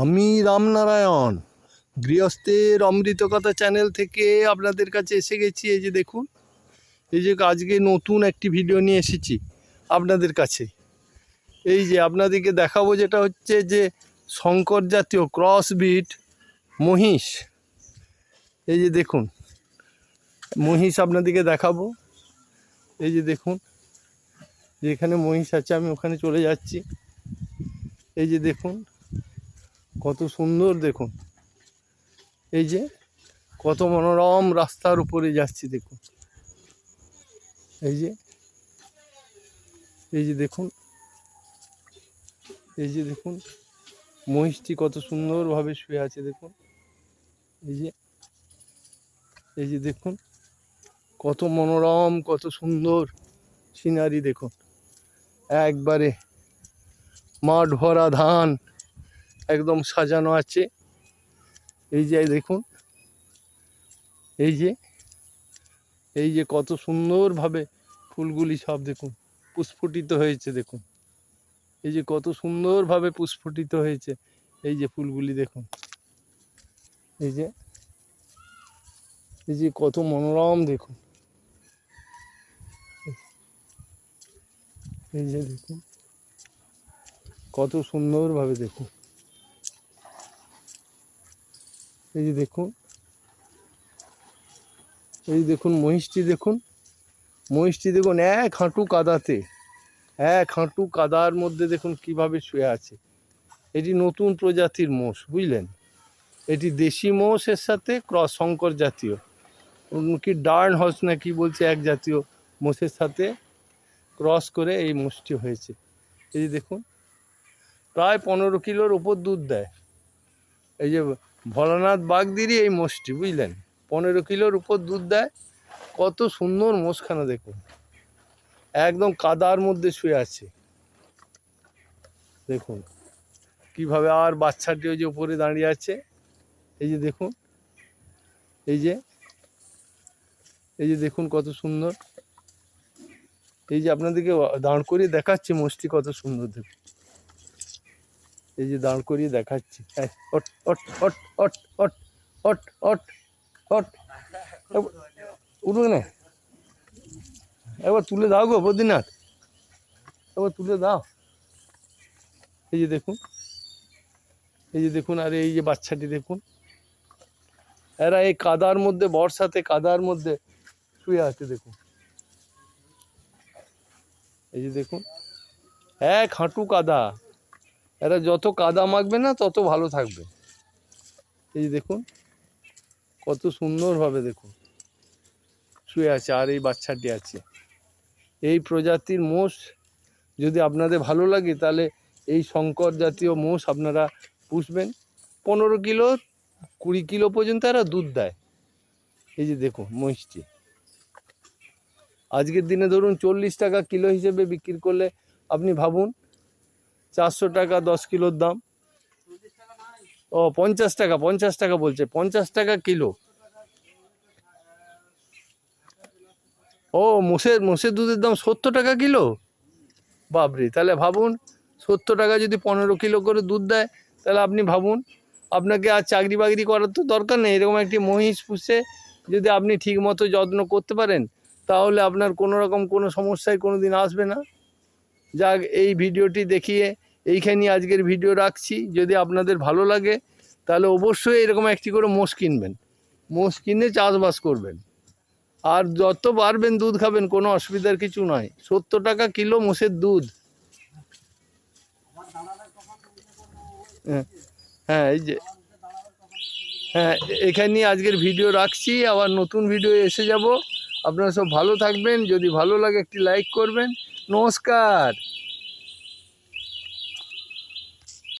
আমি রামনারায়ণ গৃহস্থের অমৃত কথা চ্যানেল থেকে আপনাদের কাছে এসে গেছি, এই যে দেখুন, এই যে আজকে নতুন একটি ভিডিও নিয়ে এসেছি আপনাদের কাছে। এই যে আপনাদেরকে দেখাবো যেটা হচ্ছে যে শঙ্কর জাতীয় ক্রস বিট মহিষ। এই যে দেখুন, মহিষ আপনাদেরকে দেখাবো। এই যে দেখুন যেখানে মহিষ আছে, আমি ওখানে চলে যাচ্ছি। এই যে দেখুন কত সুন্দর দেখুন। এই যে কত মনোরম রাস্তার উপরে যাচ্ছি দেখুন। এই যে এই যে দেখুন, এই যে দেখুন, মহিষটি কত সুন্দরভাবে শুয়ে আছে দেখুন। এই যে এই যে দেখুন, কত মনোরম, কত সুন্দর সিনারি দেখুন। একবারে মাঠ ভরা ধান একদম সাজানো আছে। এই যে দেখুন। এই যে এই যে কত সুন্দরভাবে ফুলগুলি সব দেখুন, পুষ্পটিত হয়েছে দেখুন। এই যে কত সুন্দরভাবে পুষ্পটিত হয়েছে, এই যে ফুলগুলি দেখুন। এই যে এই যে কত মনোরম দেখুন। এই যে দেখুন, কত সুন্দরভাবে দেখুন। এই যে দেখুন। এই দেখুন, মহিষটি দেখুন। মহিষটি দেখুন, এক হাঁটু কাদাতে, এক হাঁটু কাদার মধ্যে দেখুন কীভাবে শুয়ে আছে। এটি নতুন প্রজাতির মোষ, বুঝলেন? এটি দেশি মোষের সাথে ক্রস শঙ্কর জাতীয়। কি ডার্ন হর্স না কি বলছে এক জাতীয় মোষের সাথে ক্রস করে এই মোষটি হয়েছে। এই যে দেখুন, প্রায় পনেরো কিলোর ওপর দুধ দেয়। এই যে ভোলানাথ বাগদিরই এই মোষটি, বুঝলেন? পনেরো কিলোর উপর দুধ দেয়, কত সুন্দর মোষখানা দেখুন। একদম কাদার মধ্যে শুয়ে আছে। দেখুন, কীভাবে আর বাচ্চাটি ওই যে উপরে দাঁড়িয়ে আছে। এই যে দেখুন, এই যে এই যে দেখুন কত সুন্দর। এই যে আপনাদেরকে দাঁড় করিয়ে দেখাচ্ছি মোষটি কত সুন্দর দেখুন। এই যে দাঁড় করিয়ে দেখাচ্ছি। ওঠ ওঠ ওঠ ওঠ ওঠ ওঠ উঠবে না। একবার তুলে দাও গো বদ্রীনাথ। একবার তুলে দাও। এই যে দেখুন। এই যে দেখুন, আর এই যে বাচ্চাটি দেখুন। এরা এই কাদার মধ্যে, বর্ষাতে কাদার মধ্যে শুয়ে আছে দেখুন। এই যে দেখুন, এক হাঁটু কাদা। এরা যত কাদা মাখবে না, তত ভালো থাকবে। এই দেখুন, কত সুন্দরভাবে দেখুন। শুয়ে আছে, আর এই বাচ্চাটি আছে। এই প্রজাতির মোষ যদি আপনাদের ভালো লাগে, তাহলে এই শঙ্কর জাতীয় মোষ আপনারা পুষবেন। পনেরো কিলো, কুড়ি কিলো পর্যন্ত এরা দুধ দেয়। এই যে দেখুন, মহিষটি। আজকের দিনে ধরুন চল্লিশ টাকা কিলো হিসেবে বিক্রি করলে আপনি ভাবুন চারশো টাকা, দশ কিলোর দাম। ও, পঞ্চাশ টাকা পঞ্চাশ টাকা বলছে। পঞ্চাশ টাকা কিলো। ও, মোষের মোষের দুধের দাম সত্তর টাকা কিলো? বাবরে তাহলে ভাবুন, সত্তর টাকা যদি পনেরো কিলো করে দুধ দেয়, তাহলে আপনি ভাবুন, আপনাকে আর চাকরি বাকরি করার তো দরকার নেই। এরকম একটি মহিষ পুষে যদি আপনি ঠিক মতো যত্ন করতে পারেন, তাহলে আপনার কোনো রকম কোনো সমস্যায় কোনো দিন আসবে না। যাক, এই ভিডিওটি দেখিয়ে এইখানেই আজকের ভিডিও রাখছি। যদি আপনাদের ভালো লাগে, তাহলে অবশ্যই এরকম একটি করে মোষ কিনবেন। মোষ কিনে চাষবাস করবেন। আর যত পারবেন দুধ খাবেন, কোনো অসুবিধার কিছু নয়। সত্তর টাকা কিলো মোষের দুধ। হ্যাঁ এই যে হ্যাঁ এখানে আজকের ভিডিও রাখছি। আবার নতুন ভিডিও এসে যাব। আপনারা সব ভালো থাকবেন। যদি ভালো লাগে একটি লাইক করবেন। নমস্কার।